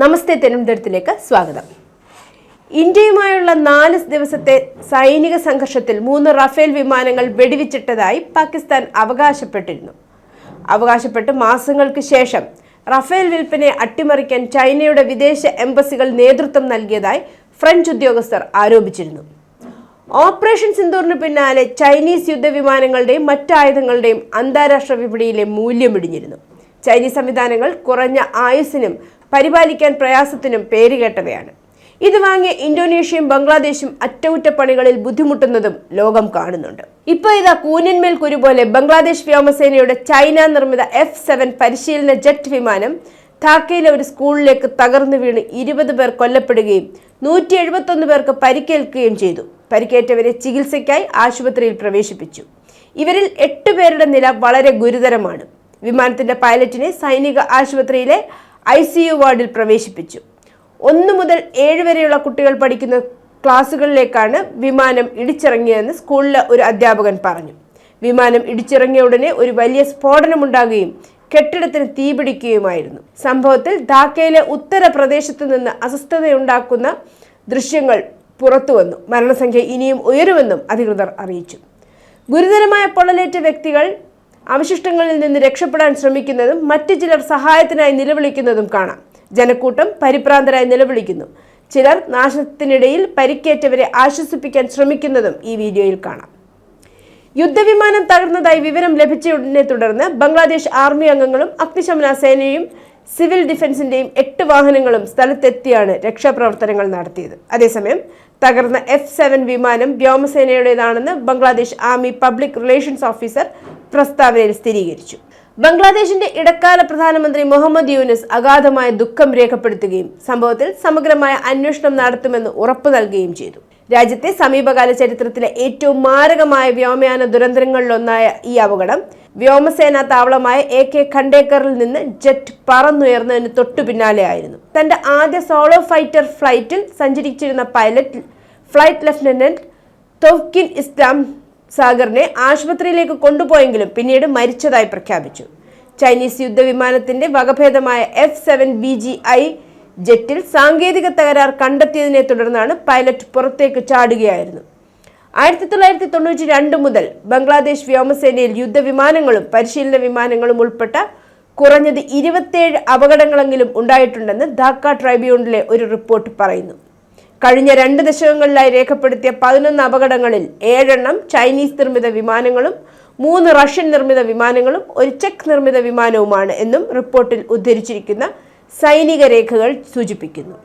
നമസ്തേ തിരുവനന്തപുരത്തിലേക്ക് സ്വാഗതം. ഇന്ത്യയുമായുള്ള നാല് ദിവസത്തെ സൈനിക സംഘർഷത്തിൽ മൂന്ന് റഫേൽ വിമാനങ്ങൾ വെടിവെച്ചിട്ടതായി പാകിസ്ഥാൻ അവകാശപ്പെട്ടിരുന്നു. അവകാശപ്പെട്ട് മാസങ്ങൾക്ക് ശേഷം റഫേൽ വിൽപ്പനയെ അട്ടിമറിക്കാൻ ചൈനയുടെ വിദേശ എംബസികൾ നേതൃത്വം നൽകിയതായി ഫ്രഞ്ച് ഉദ്യോഗസ്ഥർ ആരോപിച്ചിരുന്നു. ഓപ്പറേഷൻ സിന്ദൂറിന് പിന്നാലെ ചൈനീസ് യുദ്ധവിമാനങ്ങളുടെയും മറ്റായുധങ്ങളുടെയും അന്താരാഷ്ട്ര വിപണിയിലെ മൂല്യമിടിഞ്ഞിരുന്നു ചൈനീസ് സംവിധാനങ്ങൾ കുറഞ്ഞ ആയുസ്സിനും പരിപാലിക്കാൻ പ്രയാസത്തിനും പേരുകേട്ടവയാണ് ഇത് വാങ്ങിയ ഇന്തോനേഷ്യയും ബംഗ്ലാദേശും അറ്റകുറ്റപ്പണികളിൽ ബുദ്ധിമുട്ടുന്നതും ലോകം കാണുന്നുണ്ട്. ഇപ്പൊ ഇതാ കൂനന്മേൽ കുരു പോലെ ബംഗ്ലാദേശ് വ്യോമസേനയുടെ ചൈന നിർമ്മിത എഫ് സെവൻ പരിശീലന ജെറ്റ് വിമാനം ധാക്കയിലെ ഒരു സ്കൂളിലേക്ക് തകർന്നു വീണ് ഇരുപത് പേർ കൊല്ലപ്പെടുകയും നൂറ്റി എഴുപത്തൊന്ന് പേർക്ക് പരിക്കേൽക്കുകയും ചെയ്തു. പരിക്കേറ്റവരെ ചികിത്സയ്ക്കായി ആശുപത്രിയിൽ പ്രവേശിപ്പിച്ചു. ഇവരിൽ എട്ട് പേരുടെ നില വളരെ ഗുരുതരമാണ്. വിമാനത്തിന്റെ പൈലറ്റിനെ സൈനിക ആശുപത്രിയിലെ ഐ സി യു വാർഡിൽ പ്രവേശിപ്പിച്ചു. ഒന്ന് മുതൽ ഏഴ് വരെയുള്ള കുട്ടികൾ പഠിക്കുന്ന ക്ലാസ്സുകളിലേക്കാണ് വിമാനം ഇടിച്ചിറങ്ങിയതെന്ന് സ്കൂളിലെ ഒരു അധ്യാപകൻ പറഞ്ഞു. വിമാനം ഇടിച്ചിറങ്ങിയ ഉടനെ ഒരു വലിയ സ്ഫോടനമുണ്ടാകുകയും കെട്ടിടത്തിന് തീപിടിക്കുകയുമായിരുന്നു സംഭവത്തിൽ ധാക്കയിലെ ഉത്തരപ്രദേശത്ത് നിന്ന് അസ്വസ്ഥതയുണ്ടാക്കുന്ന ദൃശ്യങ്ങൾ പുറത്തുവന്നു മരണസംഖ്യ ഇനിയും ഉയരുമെന്നും അധികൃതർ അറിയിച്ചു. ഗുരുതരമായ പൊള്ളലേറ്റ വ്യക്തികൾ അവശിഷ്ടങ്ങളിൽ നിന്ന് രക്ഷപ്പെടാൻ ശ്രമിക്കുന്നതും മറ്റു ചിലർ സഹായത്തിനായി നിലവിളിക്കുന്നതും കാണാം. ജനക്കൂട്ടം പരിഭ്രാന്തരായി നിലവിളിക്കുന്നു. ചിലർ നാശത്തിനിടയിൽ പരിക്കേറ്റവരെ ആശ്വസിപ്പിക്കാൻ ശ്രമിക്കുന്നതും ഈ വീഡിയോയിൽ കാണാം. യുദ്ധവിമാനം തകർന്നതായി വിവരം ലഭിച്ചതിനെ തുടർന്ന് ബംഗ്ലാദേശ് ആർമി അംഗങ്ങളും അഗ്നിശമന സേനയും സിവിൽ ഡിഫൻസിന്റെയും എട്ട് വാഹനങ്ങളും സ്ഥലത്തെത്തിയാണ് രക്ഷാപ്രവർത്തനങ്ങൾ നടത്തിയത്. അതേസമയം തകർന്ന എഫ് സെവൻ വിമാനം വ്യോമസേനയുടേതാണെന്ന് Bangladesh army public relations officer പ്രസ്താവനയിൽ സ്ഥിരീകരിച്ചു. ബംഗ്ലാദേശിന്റെ ഇടക്കാല പ്രധാനമന്ത്രി മുഹമ്മദ് യൂനിസ് അഗാധമായ ദുഃഖം രേഖപ്പെടുത്തുകയും സംഭവത്തിൽ സമഗ്രമായ അന്വേഷണം നടത്തുമെന്ന് ഉറപ്പു നൽകുകയും ചെയ്തു. രാജ്യത്തെ സമീപകാല ചരിത്രത്തിലെ ഏറ്റവും മാരകമായ വ്യോമയാന ദുരന്തങ്ങളിലൊന്നായ ഈ അപകടം വ്യോമസേനാ താവളമായ എ കെ ഖണ്ടേക്കറിൽ നിന്ന് ജെറ്റ് പറന്നുയർന്നതിന് തൊട്ടു പിന്നാലെയായിരുന്നു. തന്റെ ആദ്യ സോളോ ഫൈറ്റർ ഫ്ലൈറ്റിൽ സഞ്ചരിച്ചിരുന്ന pilot flight lieutenant Tofkin Islam സാഗറിനെ ആശുപത്രിയിലേക്ക് കൊണ്ടുപോയെങ്കിലും പിന്നീട് മരിച്ചതായി പ്രഖ്യാപിച്ചു. ചൈനീസ് യുദ്ധവിമാനത്തിന്റെ വകഭേദമായ F seven B G I ജെറ്റിൽ സാങ്കേതിക തകരാർ കണ്ടെത്തിയതിനെ തുടർന്നാണ് പൈലറ്റ് പുറത്തേക്ക് ചാടുകയായിരുന്നു. ആയിരത്തി തൊള്ളായിരത്തി തൊണ്ണൂറ്റി രണ്ട് മുതൽ ബംഗ്ലാദേശ് വ്യോമസേനയിൽ യുദ്ധവിമാനങ്ങളും പരിശീലന വിമാനങ്ങളും ഉൾപ്പെട്ട കുറഞ്ഞത് ഇരുപത്തേഴ് അപകടങ്ങളെങ്കിലും ഉണ്ടായിട്ടുണ്ടെന്ന് ധാക്ക ട്രൈബ്യൂണലിലെ ഒരു റിപ്പോർട്ട് പറയുന്നു. കഴിഞ്ഞ രണ്ട് ദശകങ്ങളിലായി രേഖപ്പെടുത്തിയ പതിനൊന്ന് അപകടങ്ങളിൽ ഏഴെണ്ണം ചൈനീസ് നിർമ്മിത വിമാനങ്ങളും മൂന്ന് റഷ്യൻ നിർമ്മിത വിമാനങ്ങളും ഒരു ചെക്ക് നിർമ്മിത വിമാനവുമാണ് എന്നും റിപ്പോർട്ടിൽ ഉദ്ധരിച്ചിരിക്കുന്ന സൈനിക രേഖകൾ സൂചിപ്പിക്കുന്നു.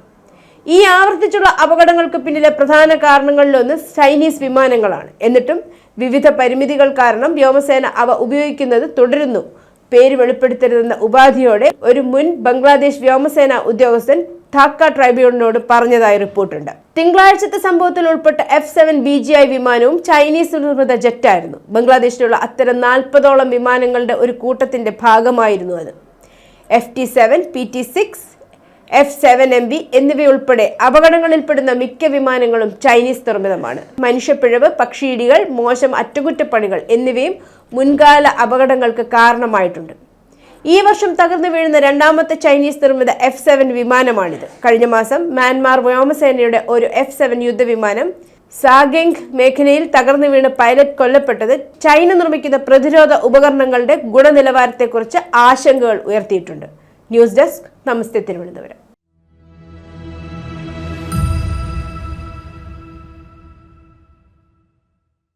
ഈ ആവർത്തിച്ചുള്ള അപകടങ്ങൾക്ക് പിന്നിലെ പ്രധാന കാരണങ്ങളിലൊന്ന് ചൈനീസ് വിമാനങ്ങളാണ്. എന്നിട്ടും വിവിധ പരിമിതികൾ കാരണം വ്യോമസേന അവ ഉപയോഗിക്കുന്നത് തുടരുന്നു. പേര് വെളിപ്പെടുത്തരുതെന്ന ഉപാധിയോടെ ഒരു മുൻ ബംഗ്ലാദേശ് വ്യോമസേന ഉദ്യോഗസ്ഥൻ ധാക്ക ട്രൈബ്യൂണലിനോട് പറഞ്ഞതായി റിപ്പോർട്ടുണ്ട്. തിങ്കളാഴ്ചത്തെ സംഭവത്തിൽ ഉൾപ്പെട്ട F seven B G I വിമാനവും ചൈനീസ് നിർമ്മിത ജെറ്റായിരുന്നു. ബംഗ്ലാദേശിലുള്ള അത്തരം നാൽപ്പതോളം വിമാനങ്ങളുടെ ഒരു കൂട്ടത്തിന്റെ ഭാഗമായിരുന്നു അത്. F T seven P T six F seven M B എന്നിവയുൾപ്പെടെ അപകടങ്ങളിൽപ്പെടുന്ന മിക്ക വിമാനങ്ങളും ചൈനീസ് നിർമ്മിതമാണ്. മനുഷ്യപ്പിഴവ് പക്ഷിയിടികൾ മോശം അറ്റകുറ്റപ്പണികൾ എന്നിവയും മുൻകാല അപകടങ്ങൾക്ക് കാരണമായിട്ടുണ്ട്. ഈ വർഷം തകർന്നു വീഴുന്ന രണ്ടാമത്തെ ചൈനീസ് നിർമ്മിത എഫ് സെവൻ വിമാനമാണിത്. കഴിഞ്ഞ മാസം മ്യാൻമാർ വ്യോമസേനയുടെ ഒരു എഫ് സെവൻ യുദ്ധവിമാനം സാഗെങ് മേഖലയിൽ തകർന്നു വീണ് പൈലറ്റ് കൊല്ലപ്പെട്ടത് ചൈന നിർമ്മിക്കുന്ന പ്രതിരോധ ഉപകരണങ്ങളുടെ ഗുണനിലവാരത്തെക്കുറിച്ച് ആശങ്കകൾ ഉയർത്തിയിട്ടുണ്ട്. ന്യൂസ് ഡെസ്ക് നമസ്തേ തിരുവനന്തപുരം.